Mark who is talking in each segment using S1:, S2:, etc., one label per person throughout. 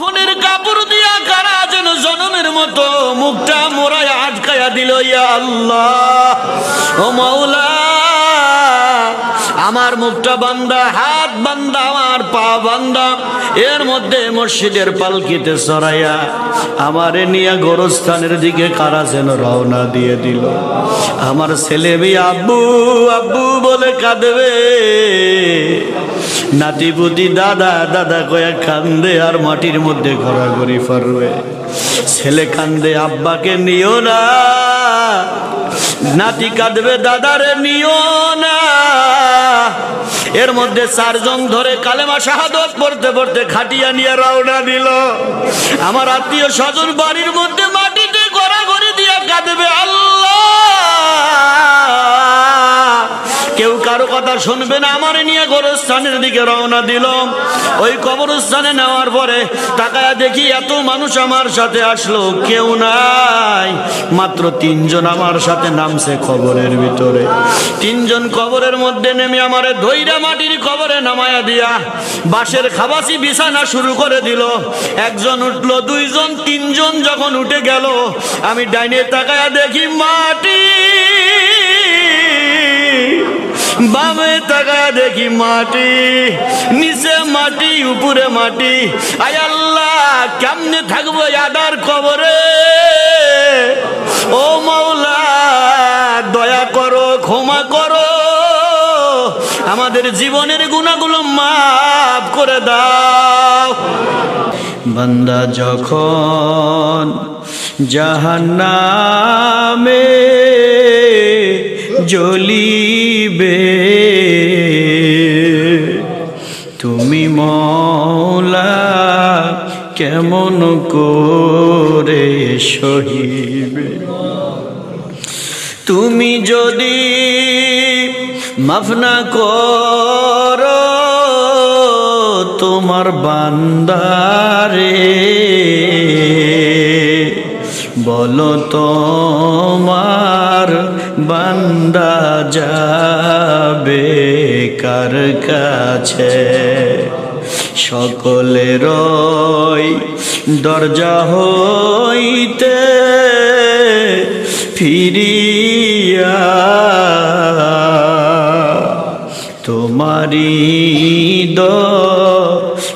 S1: ফোনের কাপড় দিয়া কারা যেন জনমের মতো মুখটা মোড়ায় আটকায়া দিল, ইয়া আল্লাহ। ও মৌলা আমার মুখটা বান্দা, হাত বান্দা, আমার পা বান্দা, এর মধ্যে মসজিদের পালকিতে সরাইয়া আমারে নিয়ে গোরস্থানের দিকে কারা যেন রওনা দিয়ে দিল। আমার ছেলে মেয়ে আব্বু আব্বু বলে কাঁদবে। নাতিপুতি দাদা দাদা কয়া কান্দে আর মাটির মধ্যে ঘোরাঘুরি ফরবে। ছেলে কান্দে, আব্বাকে নিও না। নাতি কাঁদবে, দাদারে নিও না। এর মধ্যে চারজন ধরে কালেমা শাহাদত পড়তে পড়তে খাটিয়া নিয়ে রওনা দিল। আমার আত্মীয় স্বজন বাড়ির মধ্যে মাটিতে গড়াগড়ি দিয়ে কাঁদবে, আল্লাহ! কেউ কারও কথা শুনবে না, আমার নিয়ে গোরস্থানের দিকে রওনা দিল। ওই কবরস্থানে নেওয়ার পরে তাকায় দেখি এত মানুষ আমার সাথে আসলো, কেউ নাই। মাত্র তিনজন আমার সাথে নামছে কবরের ভিতরে। তিনজন কবরের মধ্যে নেমে আমারে ধৈরা মাটির কবরে নামায়া দিয়া বাঁশের খাবাসি বিছানা শুরু করে দিল। একজন উঠল, দুইজন, তিনজন যখন উঠে গেল, আমি ডাইনে তাকায়া দেখি মাটি বামে তাকায় দেখি মাটি, নিচে মাটি, উপরে মাটি। আয় আল্লাহ, কেমনে থাকব আদার কবরে ও মাওলা, দয়া করো, ক্ষমা করো। আমাদের জীবনের গুণাগুলো মাফ করে দাও। বান্দা যখন জাহান্নামে জ্বলিবে তুমি মৌলা কেমন করে সহিবে? তুমি যদি মাফ না করো তোমার বান্দারে বলো তোমার বান্দা যাবে কার কাছে? সকলের দরজা হইতে ফিরিয়া তোমারি দ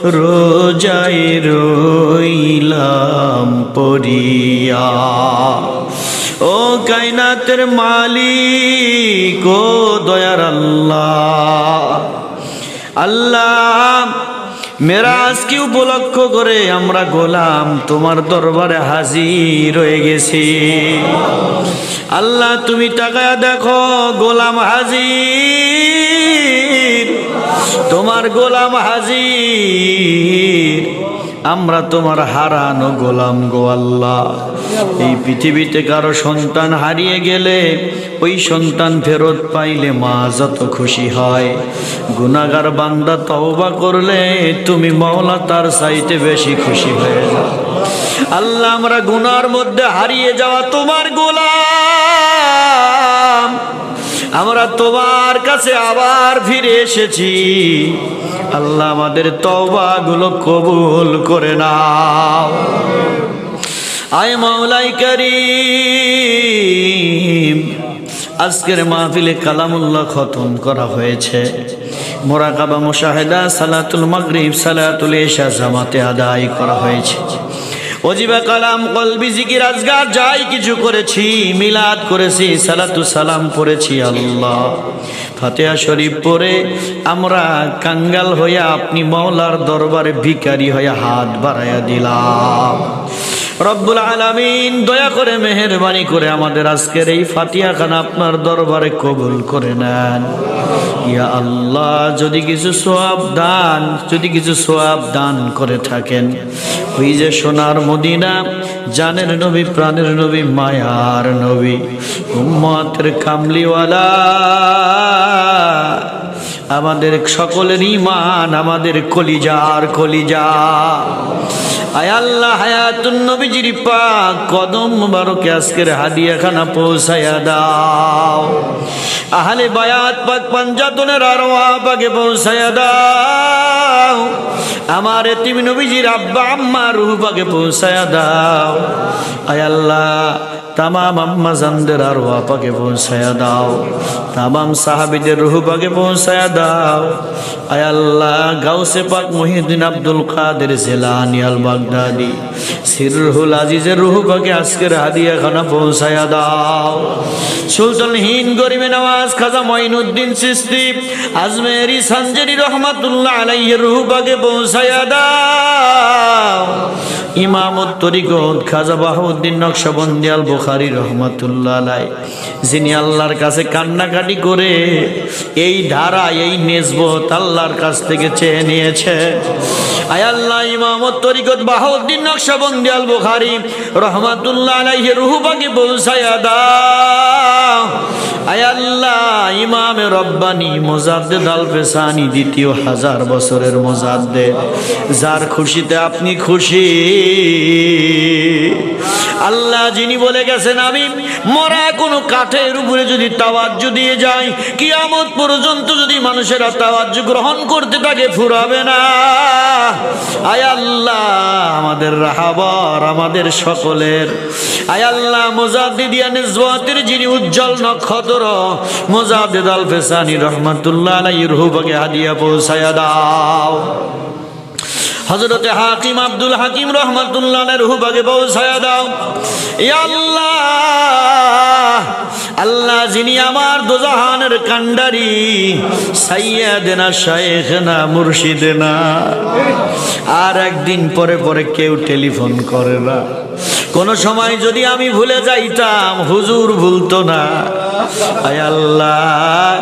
S1: রোজাই রইলাম পরিয়া ও কাইনাতের মালিক, ও দয়ার আল্লাহ। আল্লাহ মেরাজকে উপলক্ষ করে আমরা গোলাম? তোমার দরবারে হাজির হয়ে গেছি। আল্লাহ, তুমি টাকা দেখো, গোলাম হাজির। তোমার গোলাম হাজির। আমরা তোমার হারানো গোলাম গো আল্লাহ। এই পৃথিবীতে কারও সন্তান হারিয়ে গেলে ওই সন্তান ফেরত পাইলে মা যত খুশি হয়। গুনাগার বান্দা তওবা করলে তুমি মাওলা তার চাইতে বেশি খুশি হয়ে যাও। আল্লাহ, আমরা গুনার মধ্যে হারিয়ে যাওয়া তোমার গোলাম। আমরা তোমার কাছে আবার ফিরে এসেছি। আল্লাহ আমাদের তওবা গুলো কবুল করে নাও। আয় মাওলাই করিম, আজকের মাহফিলে কালামুল্লাহ খতম করা হয়েছে। মোরাকাবা, মুশাহেদা, সালাতুল মাগরিব, সালাতুল এশা জামাতে আদায় করা হয়েছে। অজিবা কালাম কলবি জিকির আজগার যাই কিছু করেছি, মিলাদ করেছি, সালাতু সালাম পড়েছি আল্লাহ। ফাতেহা শরীফ পরে আমরা কাঙ্গাল হইয়া আপনি মৌলার দরবারে ভিকারি হইয়া হাত বাড়াইয়া দিলাম। রব্বুল আলামিন, দয়া করে মেহেরবানি করে আমাদের আজকের এই ফাতিয়া খান আপনার দরবারে কবুল করে নেন। ইয়া আল্লাহ, যদি কিছু সোয়াব দান, যদি কিছু সোয়াব দান করে থাকেন, ওই যে সোনার মদিনা, জানের নবী, প্রাণের নবী, মায়ার নবী, উম্মতের কামলিওয়ালা। আমাদের সকলের ইমান আমাদের কলিজার কলিজা। আয় আল্লাহ, হায়াতুন নবীজির পাক, কদম মুবারকে আজকের হাদিয়াখানা পৌঁছায়া দাও। আহলে বায়াত পাক পাঞ্জাতনের আরওয়া পাকে পৌঁছায়া দাও। আমার এতিম নবীজির আব্বা, আম্মা রুহ পাকে পৌঁছায়া দাও। আয় আল্লাহ তামাম আম্মা জানদের আর পাকে পৌঁছায়া দাও। তামাম সাহাবিদের রুহু পাকে পৌঁছায়া দাও। আয় আল্লাহ, গাউসে পাক মহিউদ্দিন আব্দুল কাদের জেলানি আল বাগদাদি সিরুল আজিজের রুহু পাকে আজকের হাদিয়া খানা পৌঁছায়া দাও। সুলতান হিন গরিবে নওয়াজ খাজা মঈনুদ্দিন সিস্তি, আজমেরি সঞ্জরি রহমাতুল্লাহ আলাইহির রুহু পাকে পৌঁছায়া দাও। ইমামত তরিকত খাজা বাহুদ্দিন নকশবন্দি আল বুখারি রহমতুল্লাহ আলাই যিনি আল্লাহর কাছে কান্নাকাটি করে এই ধারা, এই নেজবত আল্লাহর কাছ থেকে চেয়ে নিয়েছে। আয় আল্লাহ, ইমামত, তরিকত, বাহাউদ্দিন, নকশাবন্দি আল বুখারি রহমাতুল্লাহ আলাইহি রুহুবাকে পৌঁছায়া দাও। আল্লাহ, ইমামে রব্বানি দ্বিতীয় হাজার বছরের যার খুশিতে আপনি খুশি। আল্লাহ যিনি বলে গেছেন, আমি মরা কোনো কাঠের উপরে যদি তাওয়াজ্য দিয়ে যাই, কিয়ামত পর্যন্ত যদি মানুষেরা তাওয়াজ্য গ্রহণ করতে তাকে ফুরাবে না। আয় আল্লাহ, আমাদের রাহাবর, আমাদের সকলের। আয় আল্লাহ, মোজাদ্দিদিয়া যিনি উজ্জ্বল নক্ষত্র মোজাদ্দিদ আল ফেসানি রহমাতুল্লাহ হাদিয়া পৌঁছায়া দাও। হজরতে হাকিম আব্দুল হাকিম রহমতুল্লাহ রুহুবাগে পৌঁছায়া দাও। আল্লাহ আল্লাহ যিনি আমার দোজাহানের কান্ডারি সাইয়াদেনা শায়েখনা মুর্শিদেনা। আর একদিন পরে পরে কেউ টেলিফোন করে না। কোন সময় যদি আমি ভুলে যাইতাম, হুজুর ভুলতো না। আয় আল্লাহ,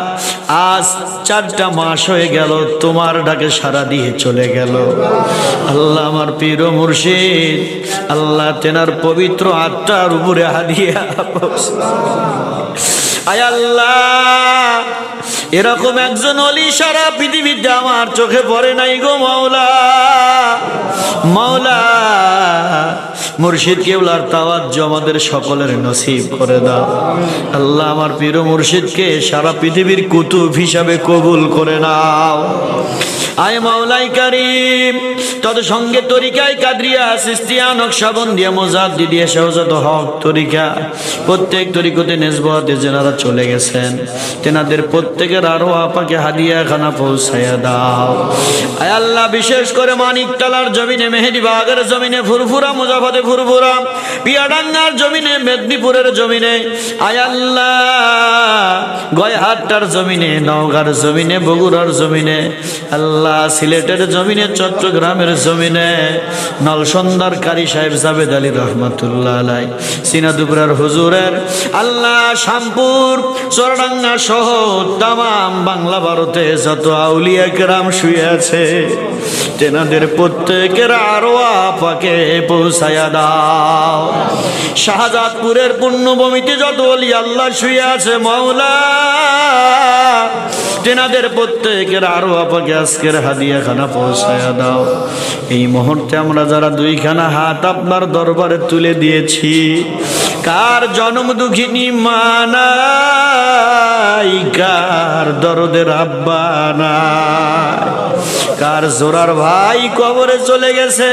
S1: আজ চারটা মাস হয়ে গেল, তোমার ডাকে সারা দিয়ে চলে গেল। আল্লাহ আমার পীর মুর্শিদ, আল্লাহ তেনার পবিত্র আত্মার উপরে হাদিয়া আয় আল্লাহ, এরকম একজন অলি সারা পৃথিবীতে আমার চোখে পড়ে নাই গো মাওলা। মাওলা মুর্শিদ কেউলার তাওয়াজ্জ আমাদের সকলের নসিব করে দাও। আল্লাহ আমার পীর মুর্শিদকে সারা পৃথিবীর কুতুব হিসাবে কবুল করে নাও। আয় মাওলাই কারিম তত সঙ্গে তরিকায় কাদরিয়া সিস্তিয়া নকশাবন্দিয়া মোজাদ দিদিয়া সহজত হক তরিকা। প্রত্যেক তরিকতে নেজবতে যেনারা চলে গেছেন, তেনাদের প্রত্যেকের আরও আপাকে হাদিয়া খানা পৌঁছায়া দাও। আয় আল্লাহ, বিশেষ করে মানিক তালার জমিনে, মেহেদি বাগের জমিনে, ফুরফুরা, মুজাফতে ফুরফুরা পিয়াডাঙ্গার জমিনে, মেদিনীপুরের জমিনে। জমিনে জমিনে, বগুড়ার জমিনে। আল্লাহ, সিলেটের জমিনে, চট্টগ্রামের জমিনে। নলসন্দার কারি সাহেব জাবেদ আলী রহমতুল্লাহ আলাই। সিনাদুপুরার হুজুরের আল্লাহ, শামপুর, চরডাঙ্গা সহ তামাম বাংলা ভারতে যত আউলিয়া কেরাম শুয়ে আছে, তেনাদের প্রত্যেকের আরও আপাকে পৌঁছায়া দাও। শাহজাদপুরের পুণ্যভূমিতে যত অলি আল্লাহ শুয়ে আছে, মাওলা। তেনাদের প্রত্যেকের আরও আপাকে আজকের হাদিয়াখানা পৌঁছায়া দাও। এই মুহূর্তে আমরা যারা দুইখানা হাত আপনার দরবারে তুলে দিয়েছি, কার জন্ম দুঃখিনী মানাই দরদের আব্বা নাই? কার জোরার ভাই কবরে চলে গেছে?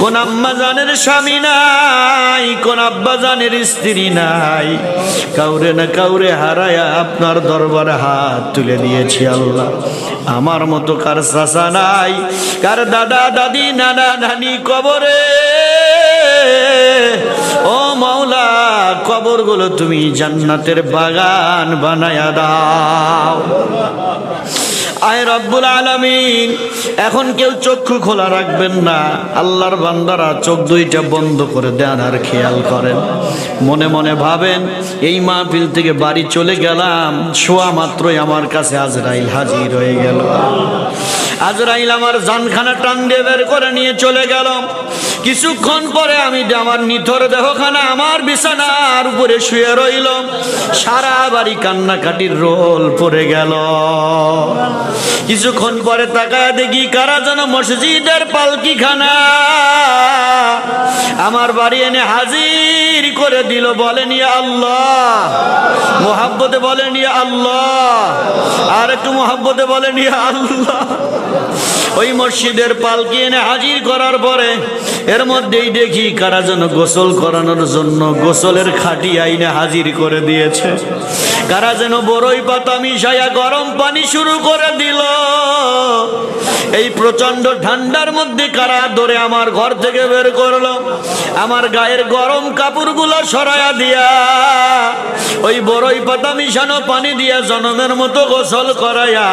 S1: কোন আম্মা জানের স্বামী নাই, কোন আব্বা জানের স্ত্রী নাই। কাউরে না কাউরে হারায়া আপনার দরবারে হাত তুলে দিয়েছি আল্লাহ। আমার মতো কার চাষা নাই, কার দাদা, দাদি, নানা, নানি কবরে? ও মাওলা, কবরগুলো তুমি জান্নাতের বাগান বানায়া দাও আয় রব্বুল আলামিন। এখন কেউ চক্ষু খোলা রাখবেন না। আল্লাহর বান্দারা চোখ দুইটা বন্ধ করে দেন আর খেয়াল করেন। মনে মনে ভাবেন, এই মাহফিল থেকে বাড়ি চলে গেলাম, শোয়া মাত্রই আমার কাছে আজরাইল হাজির হয়ে গেল। আজরাইল আমার জানখানা টান দিয়ে বের করে নিয়ে চলে গেল। কিছুক্ষণ পরে আমি আমার নিথর দেহখানা আমার বিছানার উপরে শুয়ে রইল। সারা বাড়ি কান্নাকাটির রোল পড়ে গেল। কিছুক্ষণ পরে তাকায় দেখি কারা যেন মসজিদের পালকি খানা আমার বাড়ি এনে হাজির করে দিল, বলেন, ইয়া আল্লাহ। মোহাব্বতে বলেন, ইয়া আল্লাহ। আর একটু মোহাব্বতে বলেন, ইয়া আল্লাহ। ওই মসজিদের পালকি এনে হাজির করার পরে এর মধ্যেই দেখি কারা যেন গোসল করানোর জন্য গোসলের খাটি আইনে হাজির করে দিয়েছে। কারা যেন বড়ই পাতা মিশাইয়া গরম পানি শুরু করে দিল। এই প্রচণ্ড ঠান্ডার মধ্যে কারা ধরে আমার ঘর থেকে বের করল? আমার গায়ের গরম কাপড়গুলো সরাইয়া দিয়া, ওই বড়ই পাতা মিশানো পানি দিয়া জনমের মতো গোসল করাইয়া,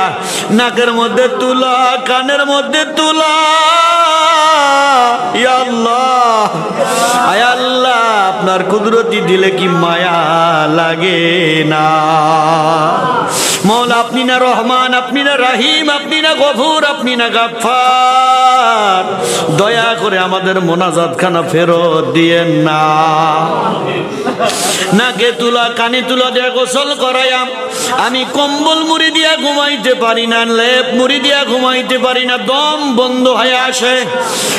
S1: নাকের মধ্যে তুলা, কানের মধ্যে তুলা। আল্লাহ, আপনার কুদরতি দিলে কি মায়া লাগে না? মৌলা, আপনি না রহমান, আপনি না রাহিম, আপনি না গফুর, আপনি না গাফার দয়া করে আমাদের মোনাজাত খানা ফেরত দিয়েন না। নাকে তুলা, কানে তুলা দিয়ে গোসল করাইয়াম। আমি কম্বল মুড়ি দিয়া ঘুমাইতে পারি না, লেপ মুড়ি দিয়া ঘুমাইতে পারি না, দম বন্ধ হয়ে আসে।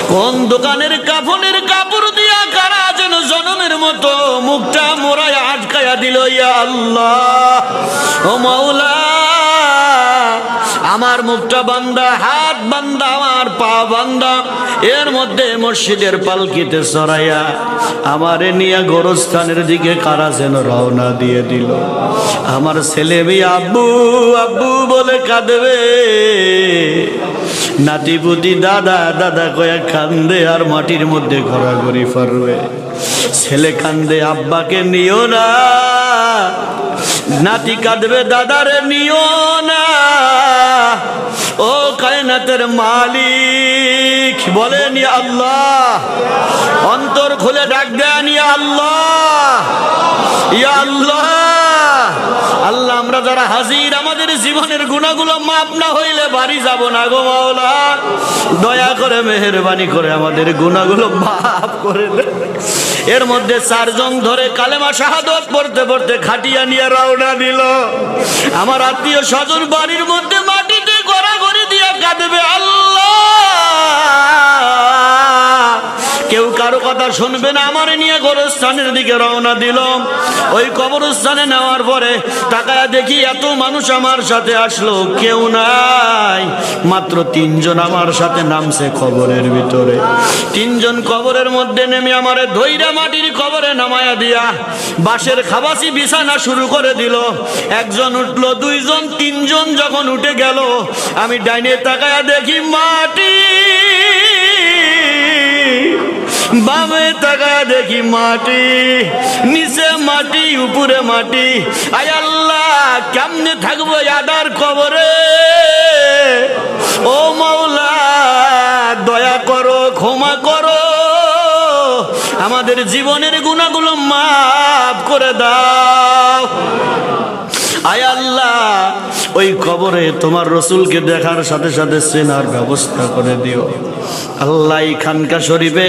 S1: কোন দোকানের কাফনের কাপড় দিয়া কারা যেন জনমের মতো মুখটা মোড়ায় আটকায়া দিল, ইয়া আল্লাহ। ও মাওলা, আমার মুখটা বান্দা, হাত বান্দা, আমার পা বান্দা, এর মধ্যে মসজিদের পালকিতে সরাইয়া আমারে নিয়ে গোরস্থানের দিকে কারা যেন রওনা দিয়ে দিল। আমার ছেলে মেয়ে আব্বু আব্বু বলে কাঁদবে। নাতিপুতি, দাদা দাদা কয়া কান্দে আর মাটির মধ্যে ঘোরাঘুরি ফরবে। ছেলে কান্দে, আব্বাকে নিও না। নাতি কাঁদবে, দাদারে নিও না। ও কায়নাতের মালিক, বলেন আল্লাহ। অন্তর খুলে ডাক দেন আল্লাহ। ইয়া আল্লাহ। আল্লাহ, আমরা যারা হাজির, আমাদের জীবনের গুণাগুলো মাপ না হইলে বাড়ি যাব না গো মাওলা। দয়া করে, মেহরবানি করে আমাদের গুণাগুলো মাফ করে এর মধ্যে চারজন ধরে কালেমা শাহাদত পড়তে পড়তে খাটিয়া নিয়ে রওনা দিল। আমার আত্মীয় স্বজন বাড়ির মধ্যে মাটিতে গড়াগড়ি দিয়ে কাঁদবে। আল্লাহ কেউ কারও কথা শুনবে না, আমার নিয়ে গোরস্থানের দিকে রওনা দিল। ওই কবরস্থানে নেওয়ার পরে তাকায় দেখি এত মানুষ আমার সাথে আসলো, কেউ নাই। মাত্র তিনজন আমার সাথে নামছে কবরের ভিতরে। তিনজন কবরের মধ্যে নেমে আমারে ধৈরা মাটির কবরে নামায়া দিয়া বাঁশের খাবাসি বিছানা শুরু করে দিল। একজন উঠল, দুইজন, তিনজন যখন উঠে গেল, আমি ডাইনে তাকায়া দেখি মাটি বামে তাকায় দেখি মাটি, নিচে মাটি, উপরে মাটি। আয় আল্লাহ, কেমনে থাকব আদার কবরে ও মাওলা, দয়া করো, ক্ষমা করো। আমাদের জীবনের গুণাগুলো মাফ করে দাও। আয় আল্লাহ, ওই কবরে তোমার রসুলকে দেখার সাথে সাথে চেনার ব্যবস্থা করে দিও। আল্লাহ খানকা শরীফে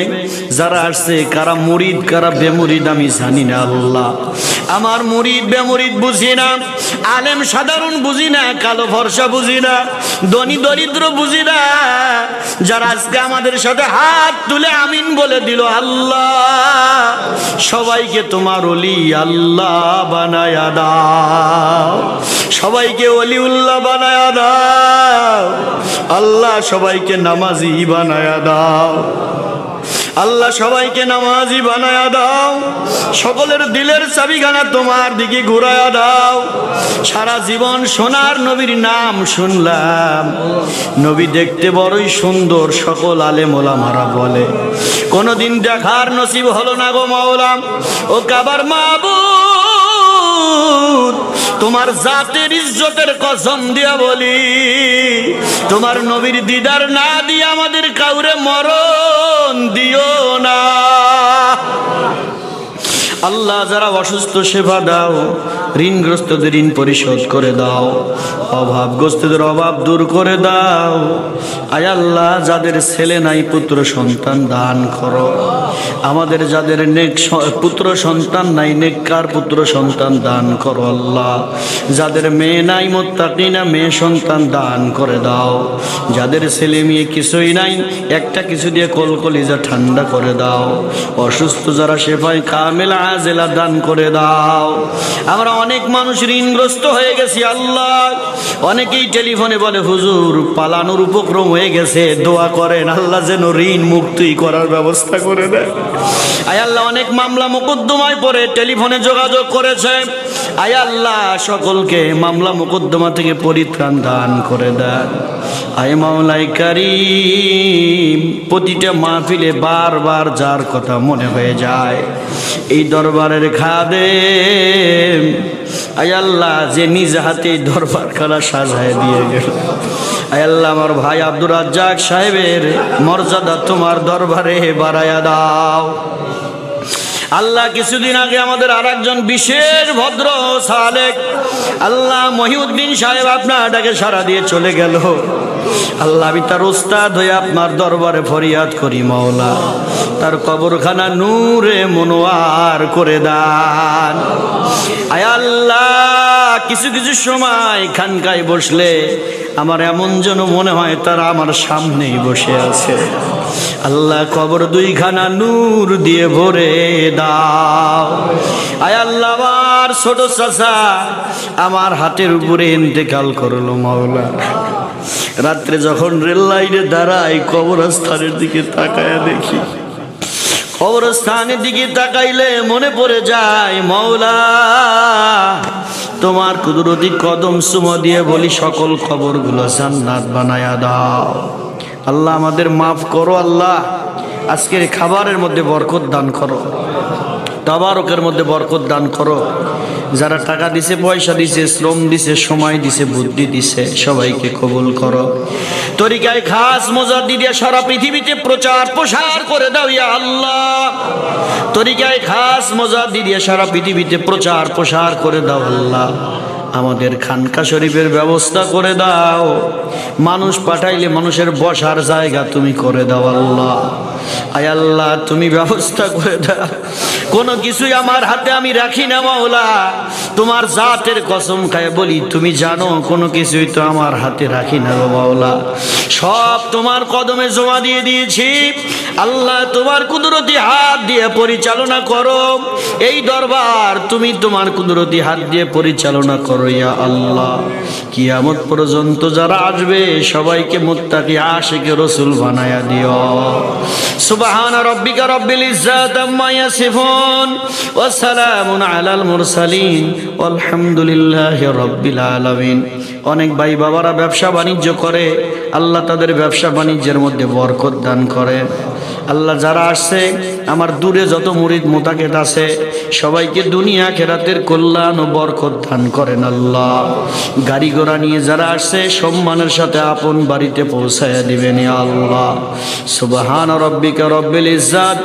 S1: যারা আসছে, কারা মুরিদ, কারা বেমুরিদ, আমি জানি না আল্লাহ। আমার মুরিদ, বেমুরিদ বুঝি না, আলেম সাধারণ বুঝি না, কালো ভরসা বুঝি না, ধনী দরিদ্র বুঝি না। যারা আজকে আমাদের সাথে হাত তুলে আমিন বলে দিল, আল্লাহ, সবাইকে তোমার অলি আল্লাহ বানায়া দাও। সবাইকে অলি উল্লাহ বানায় দাও। আল্লাহ সবাইকে নামাজি বানায়া দাও। আল্লাহ সবাইকে নামাজি বানায়া দাও। সকলের দিলের চাবিখানা তোমার দিকে ঘুরায়া দাও। সারা জীবন সোনার নবীর নাম শুনলাম। নবী দেখতে বড়ই সুন্দর, সকল আলেম ওলামারা বলে। কোনোদিন দেখার নসিব হলো না গো মাওলাম ও কাবার তোমার জাতের ইজ্জতের কসম দিয়া বলি, তোমার নবীর দিদার না দিয়ে আমাদের কাউরে মরণ দিও না। আল্লাহ যারা অসুস্থ সেবা দাও, ঋণগ্রস্তদের ঋণ পরিশোধ করে দাও, অভাবগ্রস্তদের অভাব দূর করে দাও। আয় আল্লাহ, যাদের ছেলে নাই, পুত্র, সন্তান দান করো। আমাদের যাদের নেক পুত্র সন্তান নাই, নেককার পুত্র সন্তান দান করো আল্লাহ। যাদের মেয়ে নাই মোত্তাকিনা মেয়ে সন্তান দান করে দাও। যাদের ছেলে মেয়ে কিছুই নাই, একটা কিছু দিয়ে কলকলিজা ঠান্ডা করে দাও। অসুস্থ যারা সেফাই কামেলা আজেলা দান করে দাও। আমরা অনেক মানুষ ঋণগ্রস্ত হয়ে গেছি আল্লাহ। অনেকেই টেলিফোনে বলে, হুজুর, পালানোর উপক্রম হয়ে গেছে, দোয়া করেন, আল্লাহ যেন ঋণ মুক্তি করার ব্যবস্থা করে দেয়। আয় আল্লাহ, অনেক মামলা মোকদ্দমায় পড়ে, টেলিফোনে যোগাযোগ করেছে। আয় আল্লাহ, সকলকে মামলা মোকদ্দমা থেকে পরিত্রাণ দান করে দেন। আয় মাওলাই কারিম, প্রতিটা মাহফিলে বারবার যার কথা মনে হয়ে যায়। এই দরবারের খাদে আয় আল্লাহ, যে নিজ হাতে দরবার খানা সাজায় দিয়ে গেল। আল্লাহ আমার ভাই আব্দুর রাজ্জাক সাহেবের মর্যাদা তোমার দরবারে বাড়াইয়া দাও। আল্লাহ কিছুদিন আগে আমাদের আর একজন বিশেষ ভদ্র সালেক, আল্লাহ মহিউদ্দিন সাহেব আপনারটাকে সারা দিয়ে চলে গেল। আল্লাহ আমি তার ওস্তাদ হয়ে আপনার দরবারে ফরিয়াদ করি, মাওলা। তার কবরখানা নূরে মনোয়ার করে দান। আয় আল্লাহ, কিছু কিছু সময় খানকায় বসলে আমার এমন যেন মনে হয় তারা আমার সামনেই বসে আছে। আল্লাহ কবর দুইখানা নূর দিয়ে ভরে দাও। আয় আমার ছোট চাচা আমার হাতের উপরে ইন্তেকাল করল মাওলা রাত্রে যখন রেল লাইনে দাঁড়াই কবরস্থানের দিকে তাকায় দেখি। কবরস্থানের দিকে তাকাইলে মনে পড়ে যায় মৌলা তোমার কুদরতি কদম সুম দিয়ে বলি, সকল খবরগুলো জান্নাত বানায়া দাও। আল্লাহ আমাদের মাফ করো, আল্লাহ। আজকের খাবারের মধ্যে বরকত দান করো। তাবারকের মধ্যে বরকত দান করো। যারা টাকা দিছে, পয়সা দিছে, শ্রম দিছে, সময় দিছে, বুদ্ধি দিছে, সবাইকে কবুল করো। তরিকায় খাস মজার দিয়ে সারা পৃথিবীতে প্রচার প্রসার করে দাও ইয়া আল্লাহ। তরিকায় খাস মজার দিয়ে সারা পৃথিবীতে প্রচার প্রসার করে দাও আল্লাহ। আমাদের খানকা শরীফের ব্যবস্থা করে দাও। মানুষ পাঠাইলে মানুষের বসার জায়গা তুমি করে দাও আল্লাহ। আয় আল্লাহ, তুমি ব্যবস্থা করে দাও। কোনো কিছুই আমার হাতে আমি রাখি না, মাওলা। তোমার জাতের কসম খায় বলি, তুমি জানো কোনো কিছুই তো আমার হাতে রাখি না গো মাওলা। সব তোমার কদমে জমা দিয়ে দিয়েছি। আল্লাহ তোমার কুদরতি হাত দিয়ে পরিচালনা করো। এই দরবার তুমি তোমার কুদরতি হাত দিয়ে পরিচালনা করো ইয়া আল্লাহ। কিয়ামত পর্যন্ত যারা আসবে, সবাইকে মুত্তাকি আশিকে রসুল বানায়া দিও। সুবহান রব্বিকা রব্বিল ইজ্জাত আম্মা ইয়াসিফুন, ওয়া সালামুন আলাল মুরসালিন আলহামদুলিল্লাহি রব্বিল আলামিন। অনেক ভাই বাবারা ব্যবসা বাণিজ্য করে, আল্লাহ তাদের ব্যবসা বাণিজ্যের মধ্যে বরকত দান করে। আল্লাহ যারা আসছে আমার দূরে যত মুরিদ মোতাকেদ আছে, সবাইকে দুনিয়া খেরাতের কল্যাণ ও বরকত দান করেন আল্লাহ। গাড়ি ঘোড়া নিয়ে যারা আসছে, সম্মানের সাথে আপন বাড়িতে পৌঁছায় দিবেন আল্লাহ। সুবহান রব্বিকা রব্বিল ইজ্জাত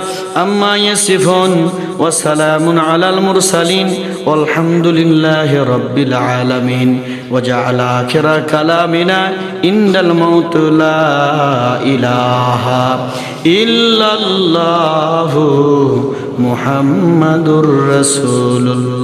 S1: আম্মা ইয়াসিফুন। وسلام على المرسلين والحمد لله رب العالمين وجعل آخر كلامنا إن الموت لا إله إلا الله محمد رسول الله